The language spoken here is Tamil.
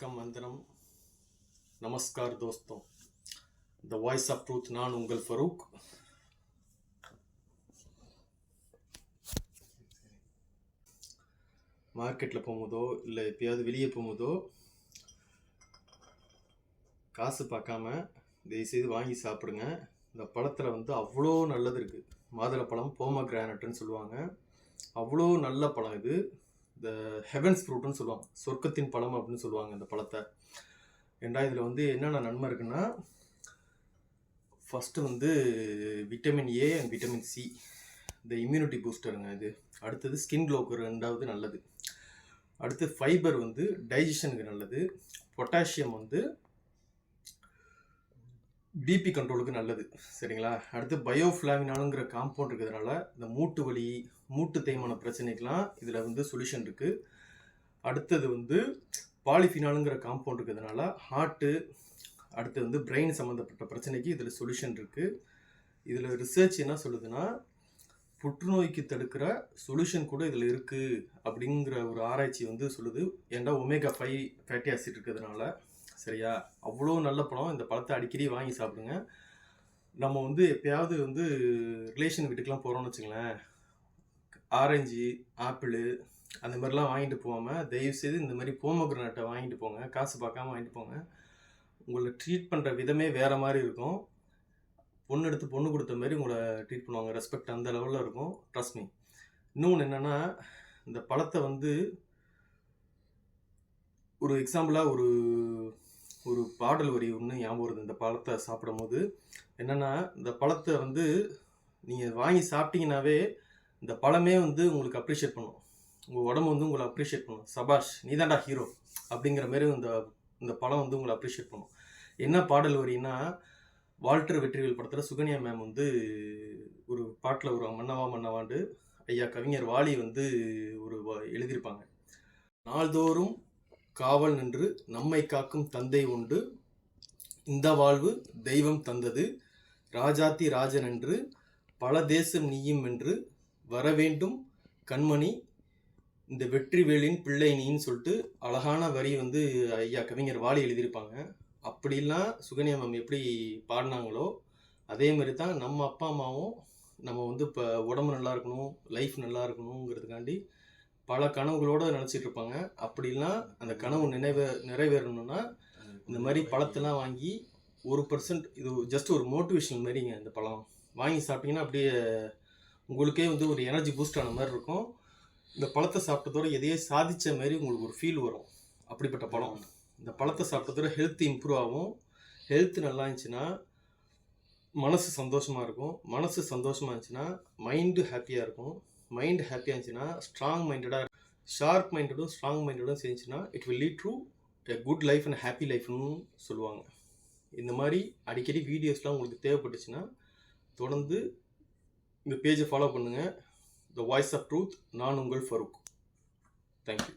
வணக்கம் வந்தனம். நமஸ்கார் தோஸ்தோ. த வாய்ஸ் ஆஃப் ட்ரூத் நான் உங்கள் ஃபரூக். மார்க்கெட்டில் போகும்போதோ இல்லை எப்பயாவது வெளியே போகும்போதோ காசு பார்க்காம தயவுசெய்து வாங்கி சாப்பிடுங்க. இந்த பழத்தில் வந்து அவ்வளோ நல்லது இருக்குது மாதுளை பழம் போமா கிரானட்டுன்னு சொல்லுவாங்க. அவ்வளோ நல்ல பழம் இது. இந்த ஹெவன்ஸ் ஃப்ரூட்னு சொல்லுவாங்க. சொர்க்கத்தின் பழம் அப்படின்னு சொல்லுவாங்க இந்த பழத்தை. ஏண்டா இதில் வந்து என்னென்ன நன்மை இருக்குன்னா ஃபஸ்ட்டு வந்து vitamin A and vitamin C இந்த இம்யூனிட்டி பூஸ்டருங்க இது. அடுத்தது ஸ்கின் க்ளோக்கு ரெண்டாவது நல்லது. அடுத்து ஃபைபர் வந்து டைஜஷனுக்கு நல்லது. பொட்டாசியம் வந்து பிபி கண்ட்ரோலுக்கு நல்லது. சரிங்களா? அடுத்து பயோஃப்ளாவினாலுங்கிற காம்பவுண்ட் இருக்கிறதுனால இந்த மூட்டு வலி மூட்டு தேய்மான பிரச்சனைக்கெலாம் இதில் வந்து சொல்யூஷன் இருக்குது அடுத்தது வந்து பாலிஃபினாலுங்கிற காம்பவுண்ட் இருக்கிறதுனால ஹார்ட்டு அடுத்து வந்து பிரெயின் சம்மந்தப்பட்ட பிரச்சனைக்கு இதில் சொல்யூஷன் இருக்குது இதில் ரிசர்ச் என்ன சொல்லுதுன்னா புற்றுநோய்க்கு தடுக்கிற சொல்யூஷன் கூட இதில் இருக்குது அப்படிங்கிற ஒரு ஆராய்ச்சி வந்து சொல்லுது. ஏன்டா ஒமேகா ஃபைவ் ஃபேட்டி ஆசிட் இருக்கிறதுனால சரியா? அவ்வளோ நல்ல பழம். இந்த பழத்தை அடிக்கடி வாங்கி சாப்பிடுங்க. நம்ம வந்து எப்பயாவது வந்து ரிலேஷன் வீட்டுக்கெலாம் போகிறோம்னு வச்சுங்களேன் ஆரஞ்சு ஆப்பிள் அந்த மாதிரிலாம் வாங்கிட்டு போகாமல் தயவுசெய்து இந்த மாதிரி போமோகிரனட்டை வாங்கிட்டு போங்க. காசு பார்க்காம வாங்கிட்டு போங்க. உங்களை ட்ரீட் பண்ணுற விதமே வேறு மாதிரி இருக்கும். பொண்ணு எடுத்து பொண்ணு கொடுத்த மாதிரி உங்களை ட்ரீட் பண்ணுவாங்க. ரெஸ்பெக்ட் அந்த லெவலில் இருக்கும். ட்ரஸ்ட் மீ இன்னொன்று என்னென்னா இந்த பழத்தை வந்து ஒரு எக்ஸாம்பிளாக ஒரு ஒரு பாடல் வரி ஒன்று ஞாபகம் வருது. இந்த பழத்தை சாப்பிடும்போது. என்னென்னா இந்த பழத்தை வந்து நீங்கள் வாங்கி சாப்பிட்டீங்கன்னாவே இந்த பழமே வந்து உங்களுக்கு அப்ரிஷியேட் பண்ணும். உங்கள் உடம்பு வந்து உங்களை அப்ரிஷியேட் பண்ணும். சபாஷ் நீதாண்டா ஹீரோ அப்படிங்கிற மாதிரி இந்த இந்த பழம் வந்து உங்களை அப்ரிஷியேட் பண்ணும். என்ன பாடல் வரின்னா வால்டர் வெற்றிவேல் படத்தில் சுகன்யா மேம் வந்து ஒரு பாட்டில் ஒரு மன்னவா மன்னவாண்டு ஐயா கவிஞர் வாலி வந்து ஒரு எழுதியிருப்பாங்க. நாள்தோறும் காவல் நின்று நம்மை காக்கும் தந்தை உண்டு. இந்த வாழ்வு தெய்வம் தந்தது. ராஜாத்தி ராஜன் என்று பல தேசம் நீயும் என்று வரவேண்டும் கண்மணி. இந்த வெற்றிவேலின் பிள்ளை நீன்னு சொல்லிட்டு அழகான வரி வந்து ஐயா கவிஞர் வாலி எழுதியிருப்பாங்க. அப்படிலாம் சுகன்யா மேம் எப்படி பாடினாங்களோ அதே மாதிரி தான் நம்ம அப்பா அம்மாவும் நம்ம வந்து இப்போ உடம்பு நல்லா இருக்கணும் லைஃப் நல்லா இருக்கணுங்கிறதுக்காண்டி பல கனவுகளோடு நினச்சிட்டு இருப்பாங்க அப்படிலாம் அந்த கனவு நினைவே நிறைவேறணும்னா இந்த மாதிரி பழத்தெல்லாம் வாங்கி ஒரு பர்சன்ட் இது ஜஸ்ட் ஒரு மோட்டிவேஷன் மாதிரிங்க இந்த பழம். வாங்கி சாப்பிட்டீங்கன்னா அப்படியே உங்களுக்கே வந்து ஒரு எனர்ஜி பூஸ்ட் ஆன மாதிரி இருக்கும். இந்த பழத்தை சாப்பிட்டதோட எதையே சாதித்த மாதிரி உங்களுக்கு ஒரு ஃபீல் வரும். அப்படிப்பட்ட பழம். இந்த பழத்தை சாப்பிட்டதோட ஹெல்த் இம்ப்ரூவ் ஆகும். ஹெல்த் நல்லா இருந்துச்சுன்னா மனசு சந்தோஷமாக இருக்கும். மனசு சந்தோஷமாக இருந்துச்சுன்னா மைண்டு ஹாப்பியாக இருக்கும். மைண்ட் ஹாப்பியாக இருந்துச்சுன்னா ஸ்ட்ராங் மைண்டடாக ஷார்ப் மைண்டடும் ஸ்ட்ராங் மைண்டடும் சேர்ந்துச்சுன்னா it will lead to good life and happy லைஃப்னு சொல்லுவாங்க. இந்த மாதிரி அடிக்கடி வீடியோஸ்லாம் உங்களுக்கு தேவைப்பட்டுச்சுன்னா தொடர்ந்து இந்த பேஜை ஃபாலோ பண்ணுங்கள் த வாய்ஸ் ஆஃப் ட்ரூத் நான் உங்கள் ஃபருக் தேங்க்யூ